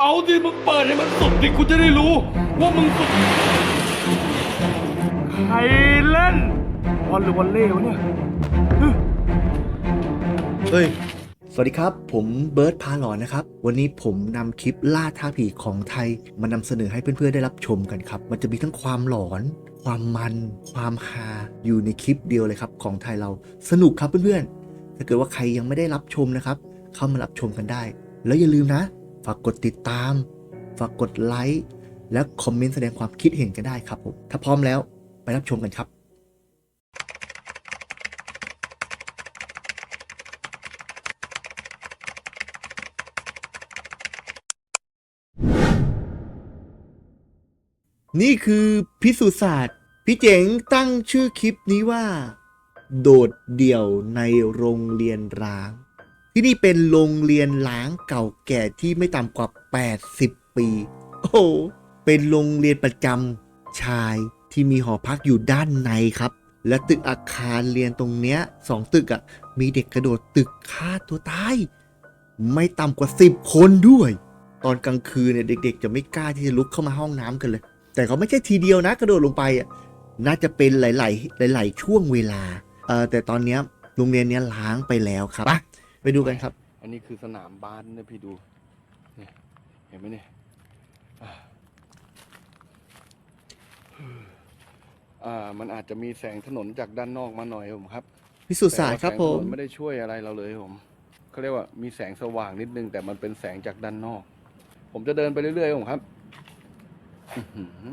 เอาดิมึงเปิดให้มันสุดดิกูจะได้รู้ ว่ามึงสุด ใครเล่นบอลหรือวอลเล่วะเนี่ย เฮ้ย สวัสดีครับ ผมเบิร์ตพาหลอนนะครับ วันนี้ผมนำคลิปล่าท้าผีของไทย มานำเสนอให้เพื่อนๆได้รับชมกันครับ มันจะมีทั้งความหลอน ความมัน ความฮาอยู่ในคลิปเดียวเลยครับ ของไทยเราสนุกครับเพื่อนๆ ถ้าเกิดว่าใครยังไม่ได้รับชมนะครับ เข้ามารับชมกันได้ แล้วอย่าลืมนะากกดติดตาม ฝากกดไลค์ และคอมเมนต์แสดงความคิดเห็นกันได้ครับผม ถ้าพร้อมแล้วไปรับชมกันครับนี่คือพิสูจน์ศาสตร์พี่เจ๋งตั้งชื่อคลิปนี้ว่า โดดเดี่ยวในโรงเรียนร้าง ที่นี่เป็นโรงเรียนล้างเก่าแก่ที่ไม่ต่ำกว่า 80 ปี โอ้เป็นโรงเรียนประจำชายที่มีหอพักอยู่ด้านในครับ และตึกอาคารเรียนตรงเนี้ยสองตึกอะ่ะ มีเด็กกระโดดตึกฆ่าตัวตายไม่ต่ำกว่า 10 คนด้วย ตอนกลางคืนเนี่ยเด็ก ๆ จะไม่กล้าที่จะลุกเข้ามาห้องน้ำกันเลย แต่เขาไม่ใช่ทีเดียวนะกระโดดลงไปอะน่าจะเป็นหลาย ๆ หลาย ๆ ช่วงเวลาเออแต่ตอนเนี้ยโรงเรียนเนี้ยล้างไปแล้วครับ ไปไปดูกันครับ อันนี้คือสนามบาสนะพี่ดูเนี่ยเห็นไหมเนี่ยอ่าอ่ามันอาจจะมีแสงถนนจากด้านนอกมาหน่อยผมครับพิสูจน์ศาสตร์ครับแต่ผว่าแสงถมนนไม่ได้ช่วยอะไรเราเลยผมเขาเรียกว่ามีแสงสว่างนิดนึง แต่มันเป็นแสงจากด้านนอก ผมจะเดินไปเรื่อยๆผมครับอื้อหือ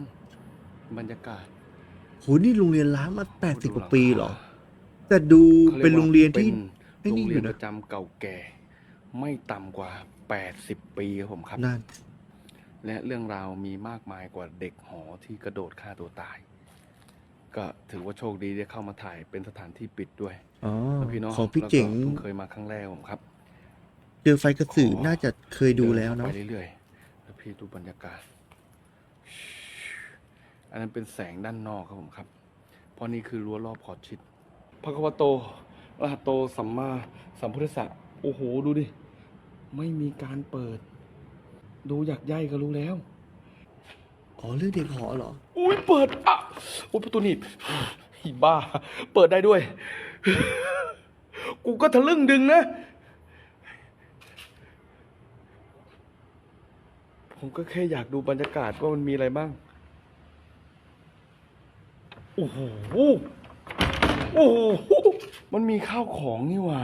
บรรยากาศโหนี่โรงเรียนล้างมา80กว่าปีเหรอ แต่ดูเป็นโรงเรียนที่ไอ้เป็นนี่ โรงอยู่เรียนนะประจำเก่าแก่ ไม่ต่ำกว่า 80 ปีครับผมครับ นั่น และเรื่องราวมีมากมายกว่าเด็กหอที่กระโดดฆ่าตัวตาย ก็ถือว่าโชคดีได้เข้ามาถ่ายเป็นสถานที่ปิดด้วยอ๋อแล้วพี่เน้องของพี่เจ๋งเพิ่งเคยมาครั้งแรกผมครับเจอไฟกระสือน่าจะเคยดูแล้วเนาะไปเรื่อยๆ แล้วพี่ดูบรรยากาศ อันนั้นเป็นแสงด้านนอกครับผมครับ เพราะนี่คือรั้วรอบขอบชิดพระควโต รหัตโตสัมมาสัมพุทธสสะโอ้โห ดูดิ ไม่มีการเปิด ดูอยากใยก็รู้แล้ว อ๋อเรื่องเด็กหอเหรอ อุ้ยเปิดอะอุ้ยประตูหนีบอีบ้า เปิดได้ด้วย กูก็ทะลึ่งดึงนะ ผมก็แค่อยากดูบรรยากาศว่ามันมีอะไรบ้าง โอ้โห โอ้โห มันมีข้าวของนี่ว่า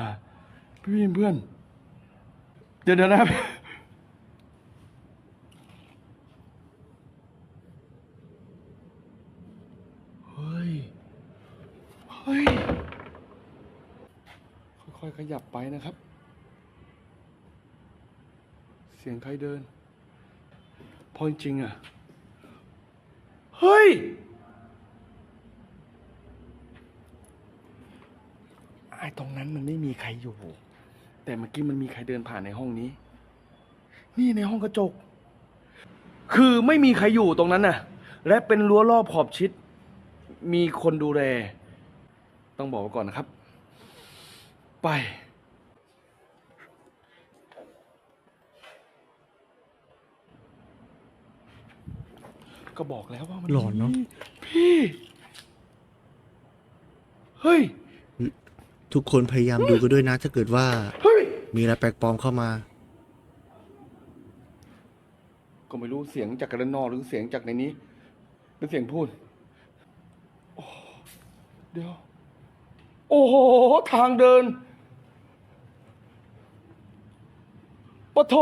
พี่เพื่อนเดี๋ยวนะเฮ้ย เฮ้ย ค่อยๆขยับไปนะครับ เสียงใครเดิน พอจริงๆอะ เฮ้ย ไอ้ตรงนั้นมันไม่มีใครอยู่ แต่เมื่อกี้มันมีใครเดินผ่านในห้องนี้ นี่ในห้องกระจก คือไม่มีใครอยู่ตรงนั้นน่ะ และเป็นรั้วรอบขอบชิด มีคนดูแล ต้องบอกไว้ก่อนนะครับ ไป ก็บอกแล้วว่ามันหลอนเนอะมีพี่ เฮ้ย ทุกคนพยายามดูกันด้วยนะ ถ้าเกิดว่าเฮ้ยมีอะไรแปลกปลอมเข้ามา ก็ไม่รู้เสียงจากด้านนอกหรือเสียงจากในนี้ เป็นเสียงพูดโอ้เดี๋ยว โอ้โห ทางเดินปะโท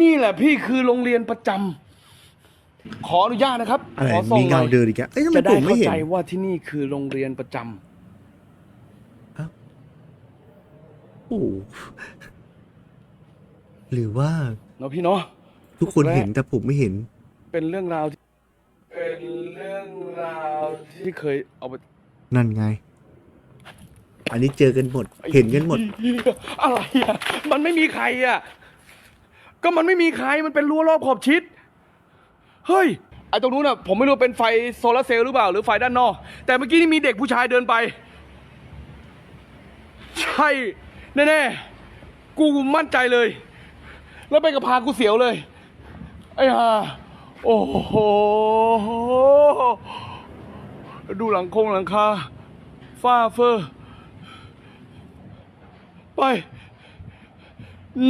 นี่แหละพี่คือโรงเรียนประจำขออนุญาตนะครับอะไรขอส่งมีหน่เงาอยเดินอีกอะเอ้ยทำไมจะได้ผมไม่เข้าเห็น ใจว่าที่นี่คือโรงเรียนประจำ โอ้โหหรือว่าเนาะพี่เนาะทุกคนเห็นแต่ผมไม่เห็น เป็นเรื่องราวที่เป็นเรื่องราวที่เคยเอาไปนั่นไง อันนี้เจอกันหมด เห็นกันหมดเหี้ยอะไรอะมันไม่มีใครอะก็มันไม่มีใครมันเป็นรั้วรอบขอบชิด เฮ้ยไอ้ตรงนู้นอะผมไม่รู้เป็นไฟโซลาร์เซลล์หรือเปล่า หรือไฟด้านนอก แต่เมื่อกี้นี่มีเด็กผู้ชายเดินไป ใช่ แน่ๆ กูมั่นใจเลย แล้วไปกับพากูเสียวเลย ไอ้ห่าโอ้โห ดูหลังคงหลังคาฟ้าเฟอร์ไป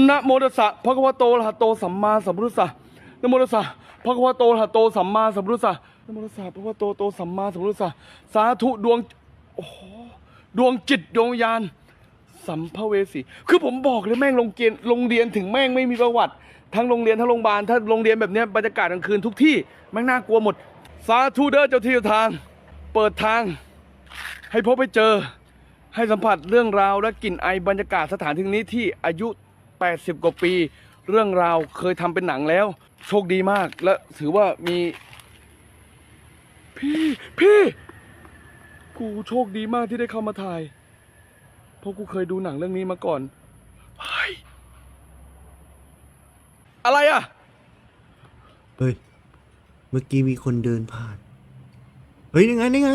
นะโมตัสสะพระคะวะโตระหะโตสัมมาสัมพุทธัสสะนะโมตัสสะพระคะวะโตระหะโตสัมมาสัมพุทธัสสะนะโมตัสสะพระคะวะโตโตสัมมาสัมพุทธัสสะสาธุดวงโอ้โหดวงจิตดวงวิญญาณ สัมภเวสี คือผมบอกเลยแม่งโรงเรียนโรงเรียนถึงแม่งไม่มีประวัติ ทั้งโรงเรียนทั้งโรงพยาบาลถ้าโรงเรียนแบบเนี้ยบรรยากาศกลางคืนทุกที่แม่งน่ากลัวหมด สาธุเด้อเจ้าที่เจ้าทาง เปิดทาง ให้พบไปเจอ ให้สัมผัสเรื่องราวและกลิ่นไอบรรยากาศสถานที่นี้ที่อายุ 80 กว่าปี เรื่องราวเคยทำเป็นหนังแล้ว โชคดีมากและถือว่ามี พี่พี่ กูโชคดีมากที่ได้เข้ามาถ่าย เพราะกูเคยดูหนังเรื่องนี้มาก่อนเฮ้ยอะไรอะ เฮ้ย เมื่อกี้มีคนเดินผ่าน เฮ้ยนี่ไงนี่ไง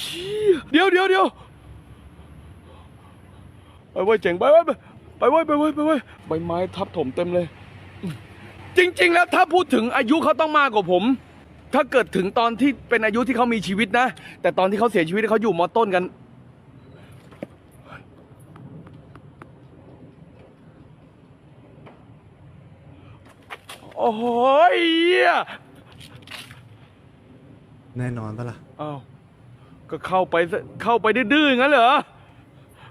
เชี่ยเดี๋ยวเดี๋ยวเดี๋ยวไปเว้ยเจ๋งไปเว้ยไปเว้ยไปเว้ยไปเว้ยใบไม้ทับถมเต็มเลย จริง ๆ แล้วถ้าพูดถึงอายุเขาต้องมากกว่าผม ถ้าเกิดถึงตอนที่เป็นอายุที่เขามีชีวิตนะ แต่ตอนที่เขาเสียชีวิตเขาอยู่มอต้นกัน โอ้โหเหี้ยแน่นอนปะล่ะอ้าวก็เข้าไปซะเข้าไปดื้อๆอย่างนั้นเหรอ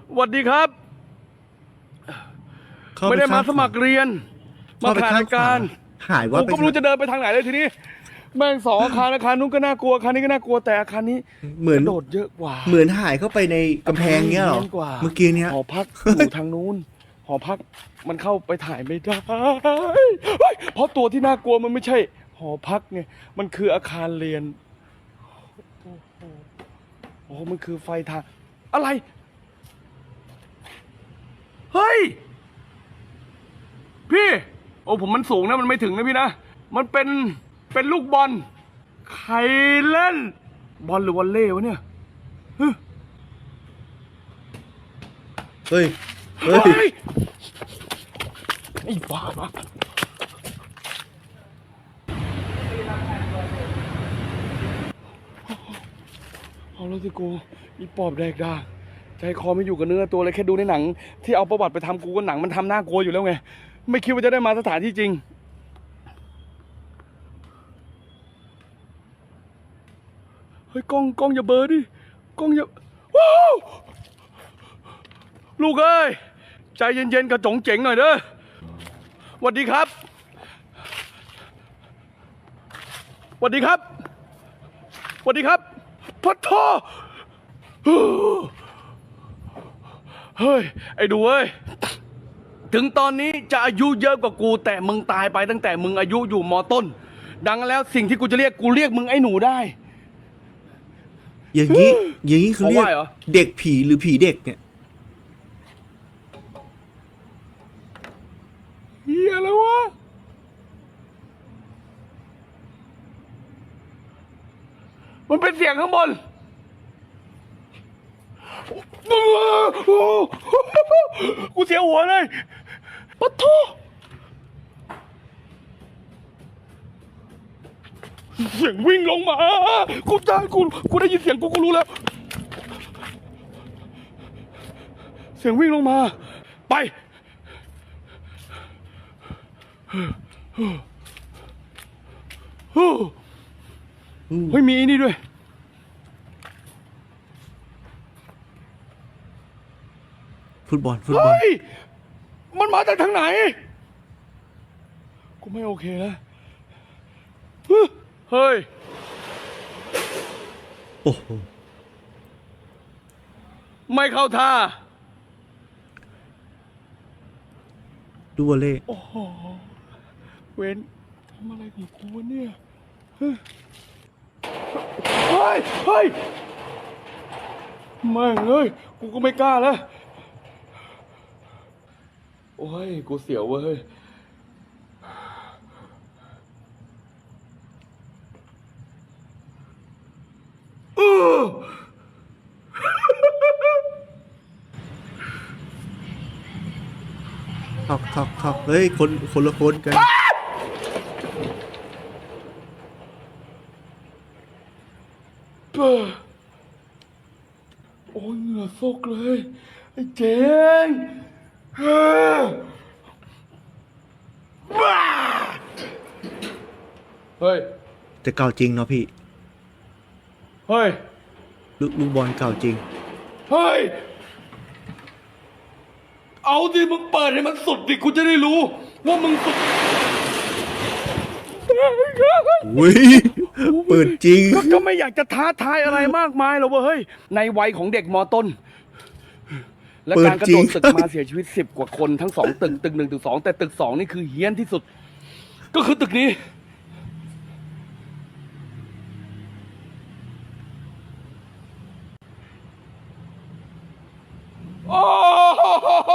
สวัสดีครับ เข้าไม่ปได้มาข้งสมัครเรียน มาเข้ไปถ่ายข้งรายการขวหายว่าผมก็ไม่รู้ไปจะเดินไปทางไหนเลยทีนี้ แม่งสองอาคารอาคารนู้นก็น่ากลัวอาคารนี้ก็น่ากลัวแต่อาคารนี้เหมือนกระโดดเยอะกว่าเหมือนหายเข้าไปในกำแพงเงี้ยเหรอเนียนกว่าเมื่อกี้เนี้ย หอพักอยู่ทางนู้น หอพักมันเข้าไปถ่ายไม่ได้เฮ้ยเพราะตัวที่น่ากลัวมันไม่ใช่ หอพักไงมันคืออาคารเรียนโอ้โหโอ้โหมันคือไฟทางอะไร เฮ้ย พี่ โอ้ผมมันสูงนะ มันไม่ถึงนะพี่นะ มันเป็น เป็นลูกบอล ใครเล่น บอลหรือวอลเล่วะเนี่ยเฮ้ยเฮ้เฮ้ยยไอ้บ้าปะเอาแล้วสิกูอีปอบแดกดาใจคอไม่อยู่กับเนื้อตัวเลยแค่ดูในหนัง ที่เอาประวัติไปทำกูก็หนังมันทำน่ากลัวอยู่แล้วไง ไม่คิดว่าจะได้มาสถานที่จริง ฮ้ยกล้องกล้องอย่าเบลอดิกล้องอย่าว้าวลูกเอ้ยใจเย็นๆกับจงเจ๋งหน่อยเด้อสวัสดีครับสวัสดีครับสวัสดีครับพัทโทเฮ้ย ไอ้ดูเอ้ย ถึงตอนนี้จะอายุเยอะกว่ากูแต่มึงตายไปตั้งแต่มึงอายุอยู่มอต้น ดังแล้วสิ่งที่กูจะเรียกกูเรียกมึงไอ้หนูได้ อย่างนี้ อย่างนี้คือเรียกเอาไหว้เหรอ เด็กผีหรือผีเด็กเนี่ย เฮียอะไรวะมันเป็นเสียงข้างบนกูเสียหัวเลยปะโท เสียงวิ่งลงมากูได้กูกูได้ยินเสียงกูกูรู้แล้ว เสียงวิ่งลงมา ไปเฮ้ยมีไอ้นี่ด้วยฟุตบอลฟุตบอลเฮ้ยมันมาจากทางไหน กูไม่โอเคแล้ว เฮ้ย โอ้โห ไม่เข้าท่า ดูวอลเล่โอ้โห เว้นทำอะไรของกูวะเนี่ย เฮ้ย เฮ้ยเฮ้ยไม่งเอ้ย กูก็ไม่กล้าแล้ว โอ้ย กูเสียวเว้ย เออ ทอกทอกทอก เฮ้ย คน คนละคนกันเบ้อโอ้ยเหงื่อซกเลย ไอ้เจ๋งเฮ้อบ้าเฮ้ย แต่เก่าจริงเนาะพี่ เฮ้ย ลูกลูกบอลเก่าจริง เฮ้ย เอาดิมึงเปิดให้มันสุดดิกูจะได้รู้ ว่ามึงสุดอุ้ยเปิดจริง ก็ก็ไม่อยากจะท้าทายอะไรมากมายหรอกเว้ยเฮ้ยในวัยของเด็กมอต้น และเปิดการกระจริโดงดตึกมาเสียชีวิตสิบกว่าคนทั้งสองตึกตึกหนึ่งตึกสองแต่ตึกสองนี่คือเฮี้ยนที่สุด ก็คือตึกนี้ โอ้โห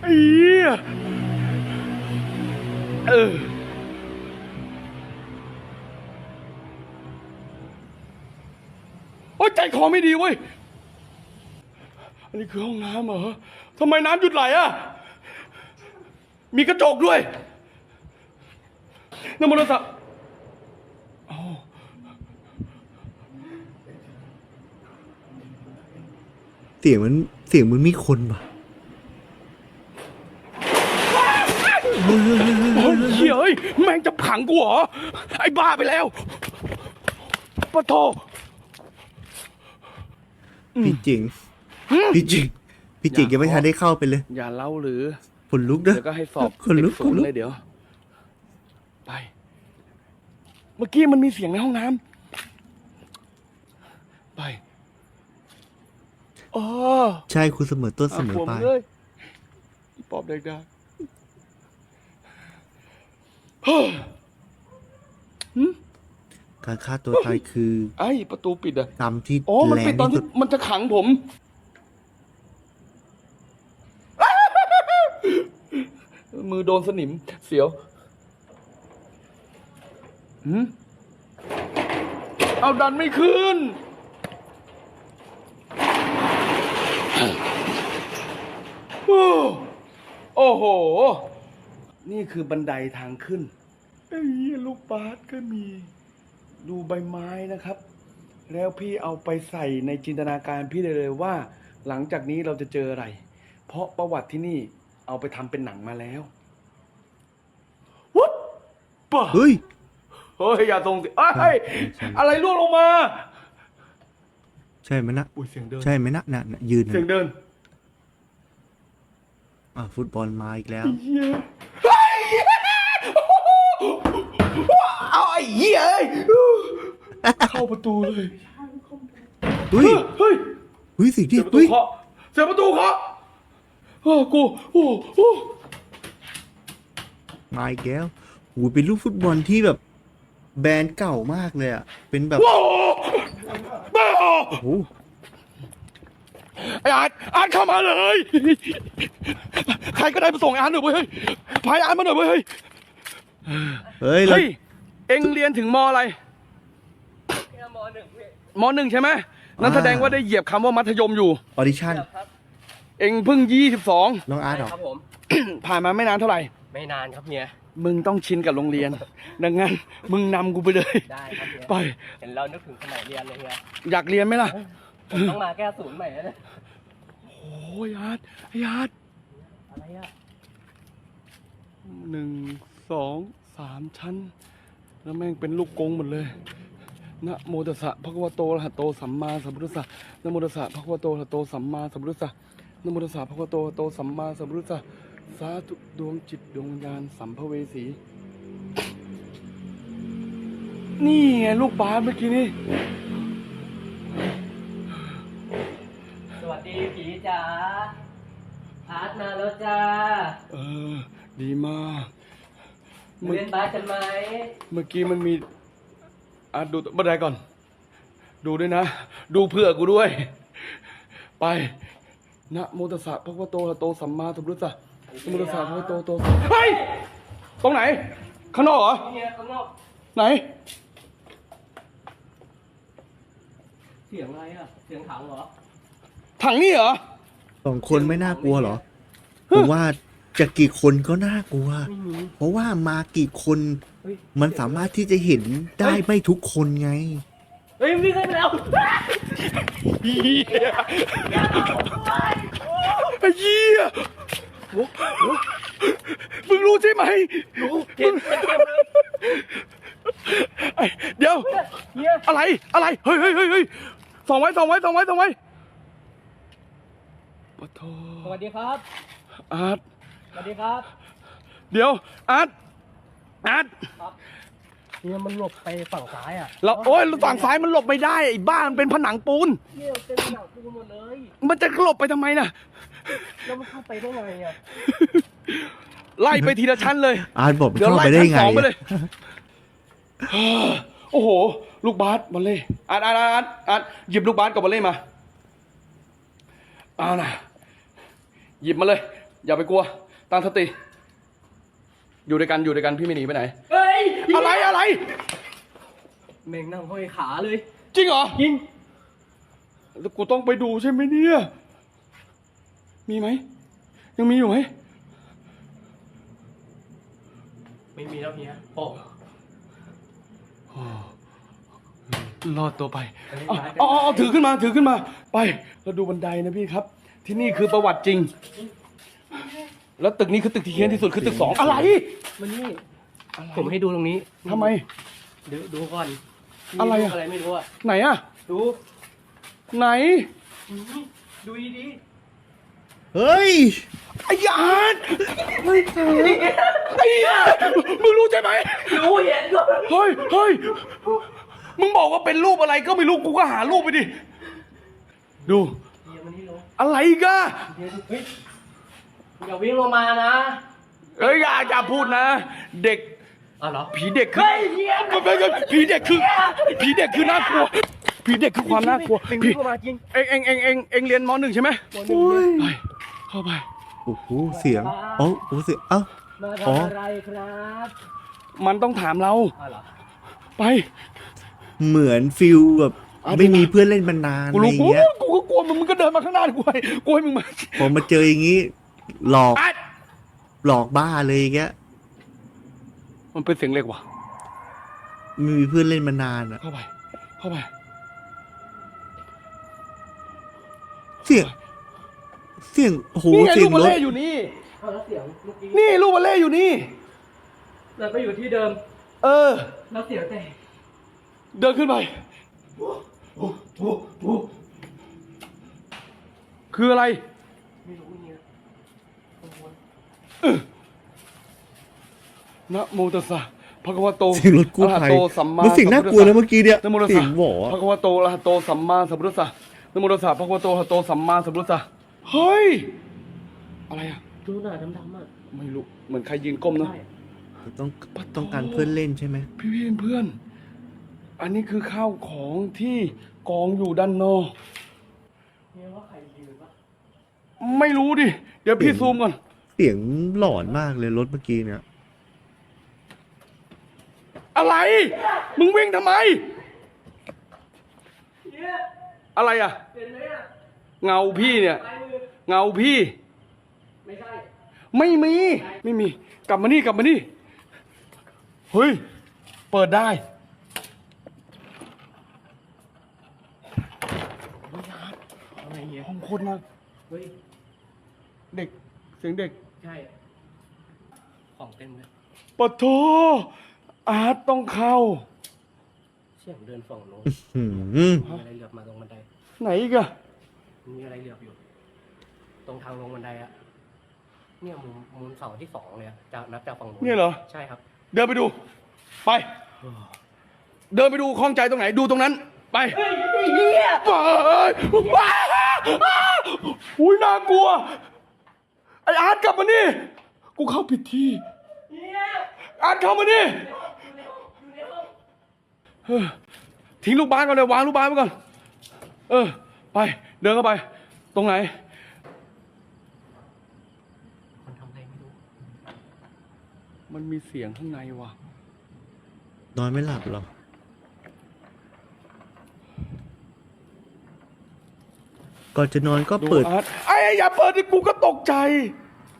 ไอ้เหี้ย เออโอ้ยใจคอไม่ดีเว้ย อันนี้คือห้องน้ำเหรอทำไมน้ำหยุดไหลอะ มีกระจกด้วยน้ำมันสัเสียงมันเสียงมันมีคนปะ งจะผังกูเหรอ ไอ้บ้าไปแล้วปะโทพี่จริงพี่จริงพี่จริงอย่ายังไม่ทันได้เข้าไปเลย อย่าเล่าหรือคนลุกนะเดี๋ยวก็ให้สอบคนลุกเด็ศูนคนลุย์กเลยเดี๋ยว ไป เมื่อกี้มันมีเสียงในห้องน้ำไปอ๋อใช่คุณเสมอต้นเสมออะปลายผมเลยอีปอบเด็กดาเฮ้ย หึการฆ่าตัวตายคือไอ้ประตูปิดอะกรรมที่อ๋อมันแรปิดงตอนที่ที่สุดมันจะขังผมมือโดนสนิม เสียวหืมเอาดันไม่ขึ้น โอ้โอ้โห นี่คือบันไดทางขึ้น ไอ้เหี้ยลูกบาสก็มีดูใบไม้นะครับ แล้วพี่เอาไปใส่ในจินตนาการพี่ได้เลยว่า หลังจากนี้เราจะเจออะไร เพราะประวัติที่นี่เอาไปทำเป็นหนังมาแล้ววุ๊บปะเฮ้ยเฮ้ยอย่าส่งสิเอ้ยใช่อะไรร่วงลงมา ใช่ไหมนะอุ้ยเสียงเดินใช่ไหมนะน่ะน่ะยืนเสียงเดินอะฟุตบอลมาอีกแล้ว เหี้ย เอาไอ้เหี้ยเอ้ยเข้าประตูเลยเฮ้ยเฮ้ยเฮ้ยสิ่งเสีที่ยงประตูเฮ้ยเคาะเสียงประตูเคาะโอ้กูโอ้โอ้มาอีกแล้วโอ้ยเป็นลูกฟุตบอลที่แบบ แบรนด์เก่ามากเลยอะ เป็นแบบโอ้โอ้โอ้โหไอ้อาร์ตอาร์ตเข้ามาเลยใครก็ได้มาส่งไอ้อาร์ตหน่อยเว้ยเฮ้ยพายอาร์ตมาหน่อยเว้ยเฮ้ย เฮ้ยเราเฮ้ย เอ็งเรียนถึงมอะไรมหนึ่งใช่ไหมนั่นแสดงว่าได้เหยียบคำว่ามัธยมอยู่ ออดิชั่นเอ็งเพิ่งยี่สิบสองน้องอาร์ตเหรอครับผม ผ่านมาไม่นานเท่าไหร่ ไม่นานครับเฮียมึงต้องชินกับโรงเรียน ดังนั้น มึงนำกูไปเลย ได้ครับเฮียไป เห็นเรานึกถึงสมัยเรียนเลยเฮียอยากเรียนไหมล่ะ ผมต้องมาแก้ศูนย์ใหม่แล้วนะโอ้ยอาร์ตไอ้อาร์ตอะไรอะหนึ่งสองสามชั้น แล้วแม่งเป็นลูกกงหมดเลยนะโมตัสสะพระคะวะโตอะระหะโตสัมมาสัมพุทธัสสะนะโมตัสสะพระคะวะโตอะระหะโตสัมมาสัมพุทธัสสะนะโมตัสสะพระคะวะโตอะระหะโตสัมมาสัมพุทธัสสะสาธุดวงจิตดวงวิญญาณสัมภเวสี นี่ไงลูกบาสเมื่อกี้นี่สวัสดีผีจ๋าอาร์ตมาแล้วจ้า เออ ดีมากเมื่อเรียนบาสกันไหมเมื่อกี้มันมีอะดูบันไดก่อน ดูด้วยนะ ดูเพื่อกูด้วย ไปนะโมตัสสะพระคะวะโตอะระหะโตสัมมาสัมพุทธัสสะนะโมตัสสะพระคะวะโตอะระหะโตสัมเฮ้ยตรงไหน ข้างนอกเหรอเฮียข้างนอกไหน เสียงอะไรอะเสียงถังเหรอ ถังนี่เหรอ สองคนไม่น่ากลัวเหรอ ผมว่า จะกี่คนก็น่ากลัว ไม่มี เพราะว่ามากี่คนเฮ้ย มันสามารถที่จะเห็นได้ไม่ทุกคนไง เฮ้ยวิ่งขึ้นไปแล้วเฮียไอ้เหี้ยมึงรู้ใช่ไหมรู้เห็นเต็มๆเลยไอ้เดี๋ยว เฮียอะไร อะไร เฮ้ยเฮ้ยเฮ้ยเฮ้ยส่องไว้ส่องไว้ส่องไว้ส่องไว้ปะโทสวัสดีครับอาร์ต สวัสดีครับเดี๋ยวอาร์ตอาร์ตเฮียมันหลบไปฝั่งซ้ายอะเราโอ้ยฝั่งซ้ายมันหลบไม่ได้ไอ้บ้านเป็นผนังปูนเฮียเป็นหนังปูนหมดเลย มันจะหลบไปทำไมน่ะแล้วมันเข้าไปได้ไงอะไล่ไปทีละชั้นเลยอาร์ตบอกมันเดี๋ยวเข้าไล่ไปได้ชั้นไงสองไปอะเลยโอ้โห ลูกบาสบอลเล่อาร์ตอาร์ตอาร์ตอาร์ตหยิบลูกบาสกับบอลเล่มาเอานะหยิบมาเลย อย่าไปกลัว ตั้งสติ อยู่ด้วยกันอยู่ด้วยกันพี่ไม่หนีไปไหน เฮ้ยอะไรอะไร แม่งนั่งห้อยขาเลย จริงเหรอจริงแล้วกูต้องไปดูใช่ไหมเนี่ย มีไหม ยังมีอยู่ไหมไม่มีแล้วเฮียโอ้รอดตัวไปไปเล่นเอาไม้กันเอาเอาเอาถือขึ้นมาถือขึ้นมา ไปเราดูบันไดนะพี่ครับ ที่นี่คือประวัติจริง แล้วตึกนี้คือตึกที่เฮี้ยนที่สุดคือตึกสองอะไรมันนี่ผมให้ดูตรงนี้ทำไม เดี๋ยวดูก่อนอะไรอะมีอะไรไม่รู้อะไหนอะดูไหนนี่ดูดีเฮ้ย ไอ้ยานไม่เจอไอ้ยามึงรู้ใช่ไหมๆรู้เห็นก็เฮ้ยเฮ้ยมึงบอกว่าเป็นรูปอะไรก็ไม่รู้กูก็หารูปไปดิดูเฮียมันนี่รู้อะไรอีกันเฮียดูเฮ้ย อย่าวิ่งลงมานะเอ้ยอย่าอย่าพูดนะ เด็กอ้าวเหรอผีเด็กคือเฮ้ยเฮียไม่ไม่ไม่ผีเด็กคือผีเด็กคือน่ากลัวผีเด็กคือความน่ากลัวเป็นผีวิ่งลงมาจริงเอ็งเอ็งเอ็งเอ็งเอ็งเรียนมหนึ่งใช่ไหมตัวหนึ่งเฮียไปเข้าไปโอ้โหเสียงเอ้าโอ้โหเสียงเอ้า มาอ๋อ ทำอะไรครับมันต้องถามเราอ้าวเหรอไป เหมือนฟิลแบบอะไม่มีเพื่อนเล่นมานานกูอะไรรู้อย่างกูเงี้ยกูก็กลัวมึงมึงก็เดินมาข้างหน้ากูให้กูให้มึงมาพอมาเจออย่างงี้ หลอก อัดหลอกบ้าเลยอย่างเงี้ยมันเป็นเสียงเล็กว่ะไม่มีเพื่อนเล่นมานานอะเข้าไป เข้าไป เสียง เสียงโอ้โหนี่ไงเสีลูยกงบอลรถเล่อยู่นี่อ้าวแล้วเสียงเมื่อกี้นี่ลูกบอลเล่อยู่นี่แล้วก็อยู่ที่เดิมเออ แล้วเสียงแต่เดินขึ้นไป คืออะไร ไม่รู้เนี่ยกังวล นะโมตัสสะภะคะวะโตเสียงรถกู้อะระหะภัยโตสัมมามันเสียงน่ากลัวนะเมื่อกี้เนี่ยนะโมตัสเสีสะยงหวอภะคะวะโตอะระหะโตสัมมาสัมพุทธัสสะนะโมตัสสะภะคะวะโตอะระหะโตสัมมาสัมพุทธัสสะเฮ้ย อะไรอะ ดูหน้าดำๆอะไม่รู้ เหมือนใครยืนก้มนะใช่ต้องต้องการเพื่อนเล่นใช่ไหมพี่พี่เพื่อน อันนี้คือข้าวของที่กองอยู่ด้านนอก เนี่ยว่าใครยืนวะไม่รู้ดิ เดี๋ยวพี่ซูมก่อน เสียงหลอนมากเลยรถเมื่อกี้เนี่ย อะไร มึงวิ่งทำไมเนี่ยอะไรอะเห็นไหมอะ เงาพี่เนี่ยลายมือเงาพี่ไม่ใช่ไม่มี ไม่มี กลับมานี่กลับมานี่ เฮ้ย เปิดได้อะไรเงี้ยห้องโคตรนะเฮ้ยเด็ก เสียงเด็ก ใช่ ของเต็มเลยปะโทอาร์ตต้องเข้า เสียงเดินฝั่งโน้นหืมมีอะไรเหลือบมาตรงบันได ไหนอีกอะมีอะไรเหลือบอยู่ ตรงทางลงบันไดอะเนี่ยมุมมุมเสาที่สองเลยอะจากนับจากฝั่งโน้นเนี่ยเหรอ ใช่ครับ เดินไปดู ไป เดินไปดูคล้องใจตรงไหนดูตรงนั้น ไปเฮ้ยเฮียไปว้าอุ้ยน่ากลัว ไออาร์ตกลับมานี่ กูเข้าผิดที่เฮียอาร์ตเข้ามานี่อยู่ในห้องอยู่ในห้องเออทิ้งลูกบาสก่อนเลยวางลูกบาสไว้ก่อน เออ ไปเดินเข้าไป ตรงไหน คนทำอะไรไม่รู้ มันมีเสียงข้างในว่ะ นอนไม่หลับเหรอ ก่อนจะนอนก็ดูเปิด อาร์ตไอ้อย่าเปิดดิกูก็ตกใจ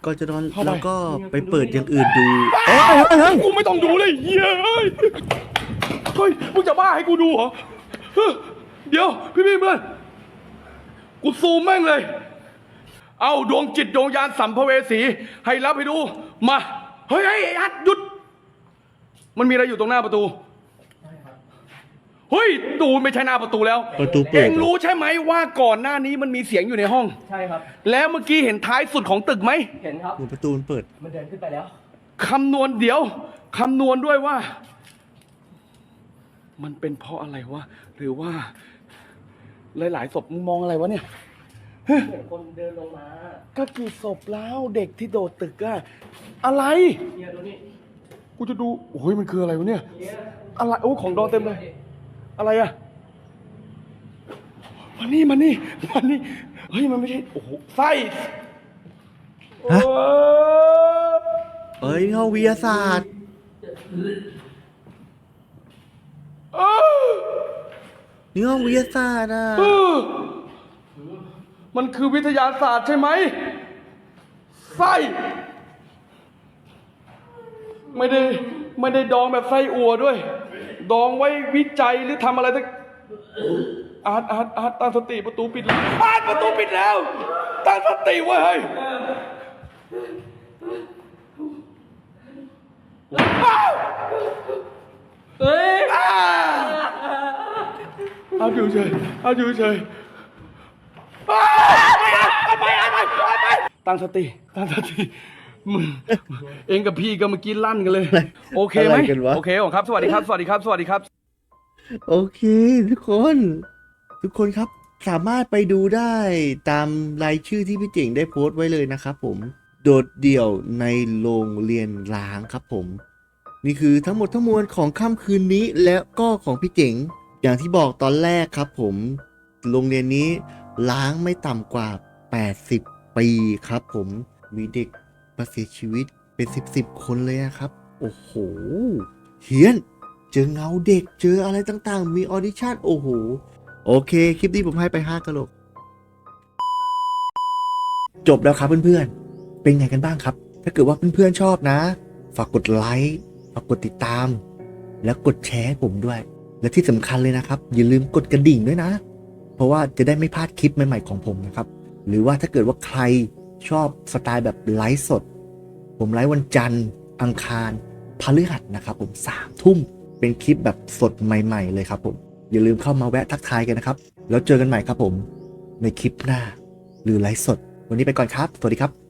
ก่อนจะนอนเข้าไปเราก็ไปเปิดอย่างอื่นดูเอ้ยเอ้ยเอ้ยกูไม่ต้องดูเลยเหี้ยเอ้ยเฮ้ยมึงจะบ้าให้กูดูเหรอเฮ้ยเดี๋ยวพี่พี่เพื่อนกูซูมแม่งเลย เอาดวงจิตดวงยานสัมภเวสี ให้รับให้ดู มา เฮ้ยเฮ้ยไอ้ฮัดหยุด มันมีอะไรอยู่ตรงหน้าประตู เฮ้ยตูไม่ใช่หน้าประตูแล้วประตูเปิเอดงรู้ใช่ไหมว่าก่อนหน้านี้มันมีเสียงอยู่ในห้อง ใช่ครับ แล้วเมื่อกี้เห็นท้ายสุดของตึกไหมเห็นครับ เหมือนประตูมันเปิด มันเดินขึ้นไปแล้ว คำนวณเดี๋ยวคำนวณด้วยว่า มันเป็นเพราะอะไรวะหรือว่า หลายๆศพมึงมองอะไรวะเนี่ย เหมือนคนเดินลงมาก็กี่ศพแล้วเด็กที่โดดตึกอะอะไร เนี่ยดูนี่กูจะดูโอ้ยมันคืออะไรวะเนี่ยเนี่ยอะไรโอ้ของดองเต็มเลย อะไรอะมานี่มานี่มานี่เฮ้ยมันไม่ใช่โอ้โหไส้ฮะเออเอ้ยนี่ห้องวิทยาศาสตร์ เออนี่ห้องวิทยาศาสตร์อะ เออมันคือวิทยาศาสตร์ใช่ไหมไส้ไม่ได้ไม่ได้ดองแบบไส้อั่วด้วย ดองไว้วิจัยหรือทำอะไรสักอาร์ตอาร์ตอาร์ตตั้งสติประตูปิดแล้วอาร์ตประตูปิดแล้วตั้งสติไว้เฮ้ยอ้าวเฮ้ยอ้าเอาอยู่เฉยเอาอยู่เฉยอ้าวไปเอาไปเอาไปเอาไปตั้งสติตั้งสติ มึงเองกับพี่ก็เมื่อกี้ลั่นกันเลย โอเคไหมอะไรกันวะ โอเคผมครับ สวัสดีครับ สวัสดีครับ สวัสดีครับ โอเค ทุกคน ทุกคนครับสามารถไปดูได้ตามรายชื่อที่พี่เจ๋งได้โพสต์ไว้เลยนะครับผม โดดเดี่ยวในโรงเรียนร้างครับผม นี่คือทั้งหมดทั้งมวลของค่ำคืนนี้และก็ของพี่เจ๋งอย่างที่บอกตอนแรกครับผม โรงเรียนนี้ล้างไม่ต่ำกว่า 80 ปีครับผมมีเด็ก มาเสียชีวิตเป็น10 10คนเลยนะครับ โอ้โหเฮียน เจอเงาเด็กเจออะไรต่างๆ มีออดิชั่นโอ้โห โอเค คลิปนี้ผมให้ไป5กะโหลก จบแล้วครับเพื่อนๆ เป็นไงกันบ้างครับ ถ้าเกิดว่าเพื่อนๆชอบนะ ฝากกดไลค์ฝากกดติดตาม แล้วกดแชร์ให้ผมด้วย และที่สำคัญเลยนะครับ อย่าลืมกดกระดิ่งด้วยนะ เพราะว่าจะได้ไม่พลาดคลิปใหม่ๆของผมนะครับ หรือว่าถ้าเกิดว่าใคร ชอบสไตล์แบบไลฟ์สด ผมไลฟ์วันจันทร์ อังคารพฤหัสนะครับผมสามทุ่มเป็นคลิปแบบสดใหม่ ๆ เลยครับผม อย่าลืมเข้ามาแวะทักทายกันนะครับ แล้วเจอกันใหม่ครับผม ในคลิปหน้า หรือไลฟ์สด วันนี้ไปก่อนครับ สวัสดีครับ